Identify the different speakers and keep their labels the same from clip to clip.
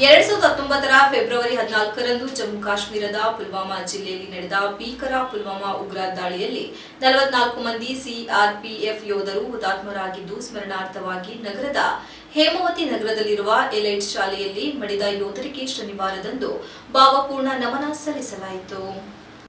Speaker 1: ಎರಡ್ ಸಾವಿರದ ಹತ್ತೊಂಬತ್ತರ ಫೆಬ್ರವರಿ ಹದಿನಾಲ್ಕರಂದು ಜಮ್ಮು ಕಾಶ್ಮೀರದ ಪುಲ್ವಾಮಾ ಜಿಲ್ಲೆಯಲ್ಲಿ ನಡೆದ ಭೀಕರ ಪುಲ್ವಾಮಾ ಉಗ್ರ ದಾಳಿಯಲ್ಲಿ ನಲವತ್ನಾಲ್ಕು ಮಂದಿ ಸಿಆರ್ಪಿಎಫ್ ಯೋಧರು ಹುತಾತ್ಮರಾಗಿದ್ದು ಸ್ಮರಣಾರ್ಥವಾಗಿ ನಗರದ ಹೇಮಾವತಿ ನಗರದಲ್ಲಿರುವ ಎಲೈಟ್ ಶಾಲೆಯಲ್ಲಿ ಮಡಿದ ಯೋಧರಿಗೆ ಶನಿವಾರದಂದು ಭಾವಪೂರ್ಣ ನಮನ ಸಲ್ಲಿಸಲಾಯಿತು.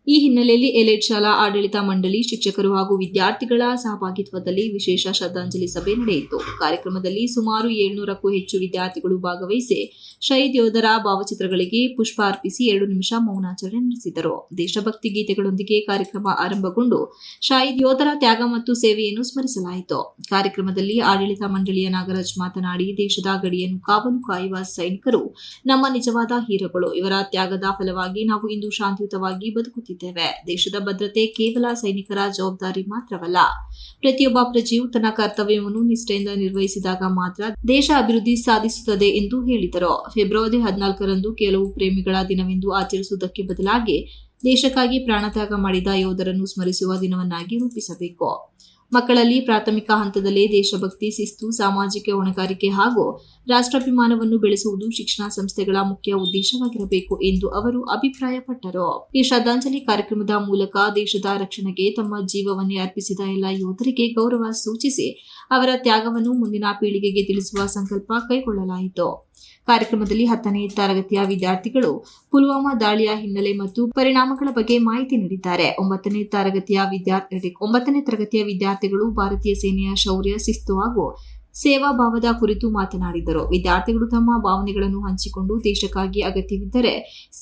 Speaker 1: ಈ ಹಿನ್ನೆಲೆಯಲ್ಲಿ ಎಲೆಟ್ ಶಾಲಾ ಆಡಳಿತ ಮಂಡಳಿ ಶಿಕ್ಷಕರು ಹಾಗೂ ವಿದ್ಯಾರ್ಥಿಗಳ ಸಹಭಾಗಿತ್ವದಲ್ಲಿ ವಿಶೇಷ ಶ್ರದ್ಧಾಂಜಲಿ ಸಭೆ ನಡೆಯಿತು. ಕಾರ್ಯಕ್ರಮದಲ್ಲಿ ಸುಮಾರು ಏಳ್ನೂರಕ್ಕೂ ಹೆಚ್ಚು ವಿದ್ಯಾರ್ಥಿಗಳು ಭಾಗವಹಿಸಿ ಶಹೀದ್ ಯೋಧರ ಭಾವಚಿತ್ರಗಳಿಗೆ ಪುಷ್ಪ ಅರ್ಪಿಸಿ ಎರಡು ನಿಮಿಷ ಮೌನಾಚರಣೆ ನಡೆಸಿದರು. ದೇಶಭಕ್ತಿ ಗೀತೆಗಳೊಂದಿಗೆ ಕಾರ್ಯಕ್ರಮ ಆರಂಭಗೊಂಡು ಶಹೀದ್ ಯೋಧರ ತ್ಯಾಗ ಮತ್ತು ಸೇವೆಯನ್ನು ಸ್ಮರಿಸಲಾಯಿತು. ಕಾರ್ಯಕ್ರಮದಲ್ಲಿ ಆಡಳಿತ ಮಂಡಳಿಯ ನಾಗರಾಜ್ ಮಾತನಾಡಿ, ದೇಶದ ಗಡಿಯನ್ನು ಕಾವಲು ಕಾಯುವ ಸೈನಿಕರು ನಮ್ಮ ನಿಜವಾದ ಹೀರೋಗಳು. ಇವರ ತ್ಯಾಗದ ಫಲವಾಗಿ ನಾವು ಇಂದು ಶಾಂತಿಯುತವಾಗಿ ಬದುಕುತ್ತಿದ್ದೇವೆ. ದೇಶದ ಭದ್ರತೆ ಕೇವಲ ಸೈನಿಕರ ಜವಾಬ್ದಾರಿ ಮಾತ್ರವಲ್ಲ, ಪ್ರತಿಯೊಬ್ಬ ಪ್ರಜೆಯು ತನ್ನ ಕರ್ತವ್ಯವನ್ನು ನಿಷ್ಠೆಯಿಂದ ನಿರ್ವಹಿಸಿದಾಗ ಮಾತ್ರ ದೇಶ ಅಭಿವೃದ್ಧಿ ಸಾಧಿಸುತ್ತದೆ ಎಂದು ಹೇಳಿದರು. ಫೆಬ್ರವರಿ ಹದಿನಾಲ್ಕರಂದು ಕೆಲವು ಪ್ರೇಮಿಗಳ ದಿನವೆಂದು ಆಚರಿಸುವುದಕ್ಕೆ ಬದಲಾಗಿ ದೇಶಕ್ಕಾಗಿ ಪ್ರಾಣತ್ಯಾಗ ಮಾಡಿದ ಯೋಧರನ್ನು ಸ್ಮರಿಸುವ ದಿನವನ್ನಾಗಿ ರೂಪಿಸಬೇಕು. ಮಕ್ಕಳಲ್ಲಿ ಪ್ರಾಥಮಿಕ ಹಂತದಲ್ಲೇ ದೇಶಭಕ್ತಿ, ಶಿಸ್ತು, ಸಾಮಾಜಿಕ ಹೊಣೆಗಾರಿಕೆ ಹಾಗೂ ರಾಷ್ಟ್ರಾಭಿಮಾನವನ್ನು ಬೆಳೆಸುವುದು ಶಿಕ್ಷಣ ಸಂಸ್ಥೆಗಳ ಮುಖ್ಯ ಉದ್ದೇಶವಾಗಿರಬೇಕು ಎಂದು ಅವರು ಅಭಿಪ್ರಾಯಪಟ್ಟರು. ಈ ಶ್ರದ್ಧಾಂಜಲಿ ಕಾರ್ಯಕ್ರಮದ ಮೂಲಕ ದೇಶದ ರಕ್ಷಣೆಗೆ ತಮ್ಮ ಜೀವವನ್ನೇ ಅರ್ಪಿಸಿದ ಎಲ್ಲ ಯೋಧರಿಗೆ ಗೌರವ ಸೂಚಿಸಿ ಅವರ ತ್ಯಾಗವನ್ನು ಮುಂದಿನ ಪೀಳಿಗೆಗೆ ತಿಳಿಸುವ ಸಂಕಲ್ಪ ಕೈಗೊಳ್ಳಲಾಯಿತು. ಕಾರ್ಯಕ್ರಮದಲ್ಲಿ ಹತ್ತನೇ ತರಗತಿಯ ವಿದ್ಯಾರ್ಥಿಗಳು ಪುಲ್ವಾಮಾ ದಾಳಿಯ ಹಿನ್ನೆಲೆ ಮತ್ತು ಪರಿಣಾಮಗಳ ಬಗ್ಗೆ ಮಾಹಿತಿ ನೀಡಿದ್ದಾರೆ. ಒಂಬತ್ತನೇ ತರಗತಿಯ ವಿದ್ಯಾರ್ಥಿ ಒಂಬತ್ತನೇ ತರಗತಿಯ ವಿದ್ಯಾರ್ಥಿಗಳು ಭಾರತೀಯ ಸೇನೆಯ ಶೌರ್ಯ, ಶಿಸ್ತು ಹಾಗೂ ಸೇವಾ ಭಾವದ ಕುರಿತು ಮಾತನಾಡಿದರು. ವಿದ್ಯಾರ್ಥಿಗಳು ತಮ್ಮ ಭಾವನೆಗಳನ್ನು ಹಂಚಿಕೊಂಡು ದೇಶಕ್ಕಾಗಿ ಅಗತ್ಯವಿದ್ದರೆ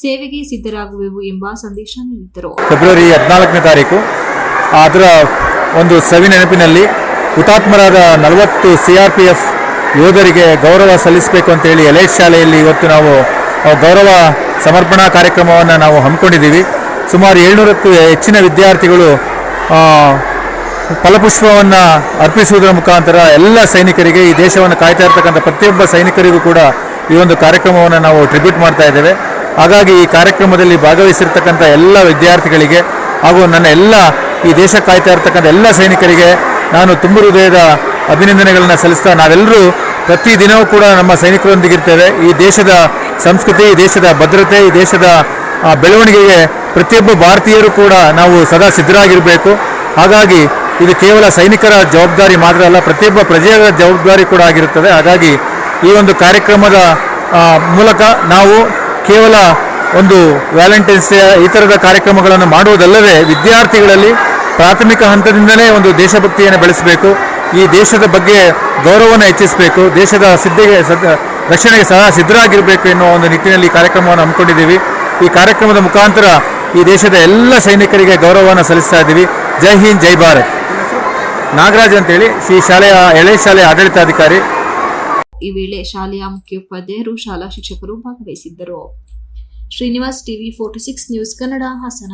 Speaker 1: ಸೇವೆಗೆ ಸಿದ್ಧರಾಗುವೆವು ಎಂಬ ಸಂದೇಶ ನೀಡಿದ್ದರು.
Speaker 2: ಫೆಬ್ರವರಿ ಹದಿನಾಲ್ಕನೇ ತಾರೀಕು, ಅದರ ಒಂದು ಸವಿ ನೆನಪಿನಲ್ಲಿ ಹುತಾತ್ಮರಾದ ನಲವತ್ತು ಸಿಆರ್ಪಿಎಫ್ ಯೋಧರಿಗೆ ಗೌರವ ಸಲ್ಲಿಸಬೇಕು ಅಂತೇಳಿ ಎಲೆ ಶಾಲೆಯಲ್ಲಿ ಇವತ್ತು ನಾವು ಗೌರವ ಸಮರ್ಪಣಾ ಕಾರ್ಯಕ್ರಮವನ್ನು ನಾವು ಹಮ್ಮಿಕೊಂಡಿದ್ದೀವಿ. ಸುಮಾರು ಏಳ್ನೂರಕ್ಕೂ ಹೆಚ್ಚಿನ ವಿದ್ಯಾರ್ಥಿಗಳು ಫಲಪುಷ್ಪವನ್ನು ಅರ್ಪಿಸುವುದರ ಮುಖಾಂತರ ಎಲ್ಲ ಸೈನಿಕರಿಗೆ, ಈ ದೇಶವನ್ನು ಕಾಯ್ತಾ ಇರ್ತಕ್ಕಂಥ ಪ್ರತಿಯೊಬ್ಬ ಸೈನಿಕರಿಗೂ ಕೂಡ ಈ ಒಂದು ಕಾರ್ಯಕ್ರಮವನ್ನು ನಾವು ಟ್ರಿಬ್ಯೂಟ್ ಮಾಡ್ತಾ ಇದ್ದೇವೆ. ಹಾಗಾಗಿ ಈ ಕಾರ್ಯಕ್ರಮದಲ್ಲಿ ಭಾಗವಹಿಸಿರ್ತಕ್ಕಂಥ ಎಲ್ಲ ವಿದ್ಯಾರ್ಥಿಗಳಿಗೆ ಹಾಗೂ ನನ್ನ ಎಲ್ಲ ಈ ದೇಶ ಕಾಯ್ತಾ ಇರ್ತಕ್ಕಂಥ ಎಲ್ಲ ಸೈನಿಕರಿಗೆ ನಾನು ತುಂಬ ಹೃದಯದ ಅಭಿನಂದನೆಗಳನ್ನು ಸಲ್ಲಿಸ್ತಾ ನಾವೆಲ್ಲರೂ ಪ್ರತಿ ದಿನವೂ ಕೂಡ ನಮ್ಮ ಸೈನಿಕರೊಂದಿಗೆ ಇರ್ತೇವೆ ಈ ದೇಶದ ಸಂಸ್ಕೃತಿ, ಈ ದೇಶದ ಭದ್ರತೆ, ಈ ದೇಶದ ಬೆಳವಣಿಗೆಗೆ ಪ್ರತಿಯೊಬ್ಬ ಭಾರತೀಯರು ಕೂಡ ನಾವು ಸದಾ ಸಿದ್ಧರಾಗಿರಬೇಕು. ಹಾಗಾಗಿ ಇದು ಕೇವಲ ಸೈನಿಕರ ಜವಾಬ್ದಾರಿ ಮಾತ್ರ ಅಲ್ಲ, ಪ್ರತಿಯೊಬ್ಬ ಪ್ರಜೆಯ ಜವಾಬ್ದಾರಿ ಕೂಡ ಆಗಿರುತ್ತದೆ. ಹಾಗಾಗಿ ಈ ಒಂದು ಕಾರ್ಯಕ್ರಮದ ಮೂಲಕ ನಾವು ಕೇವಲ ಒಂದು ವ್ಯಾಲೆಂಟೈನ್ಸ್ ಡೇ, ಈ ಥರದ ಕಾರ್ಯಕ್ರಮಗಳನ್ನು ಮಾಡುವುದಲ್ಲದೆ ವಿದ್ಯಾರ್ಥಿಗಳಲ್ಲಿ ಪ್ರಾಥಮಿಕ ಹಂತದಿಂದಲೇ ಒಂದು ದೇಶಭಕ್ತಿಯನ್ನು ಬೆಳೆಸಬೇಕು. ಈ ದೇಶದ ಬಗ್ಗೆ ಗೌರವವನ್ನು ಹೆಚ್ಚಿಸಬೇಕು. ದೇಶದ ಸಿದ್ಧಿಗೆ ಸದ್, ರಕ್ಷಣೆಗೆ ಸಹ ಸಿದ್ಧರಾಗಿರಬೇಕು ಎನ್ನುವ ಒಂದು ನಿಟ್ಟಿನಲ್ಲಿ ಕಾರ್ಯಕ್ರಮವನ್ನು ಹಮ್ಮಿಕೊಂಡಿದ್ದೀವಿ. ಈ ಕಾರ್ಯಕ್ರಮದ ಮುಖಾಂತರ ಈ ದೇಶದ ಎಲ್ಲ ಸೈನಿಕರಿಗೆ ಗೌರವವನ್ನು ಸಲ್ಲಿಸ್ತಾ ಇದ್ದೀವಿ. ಜೈ ಹಿಂದ್, ಜೈ ಭಾರತ್. ನಾಗರಾಜ್ ಅಂತೇಳಿ ಈ ಶಾಲೆಯ ಎಳೆ ಶಾಲೆಯ ಆಡಳಿತಾಧಿಕಾರಿ.
Speaker 1: ಈ ವೇಳೆ ಶಾಲೆಯ ಮುಖ್ಯೋಪಾಧ್ಯಾಯರು, ಶಾಲಾ ಶಿಕ್ಷಕರು ಭಾಗವಹಿಸಿದ್ದರು. Srinivas TV forty six news Kannada Hassan.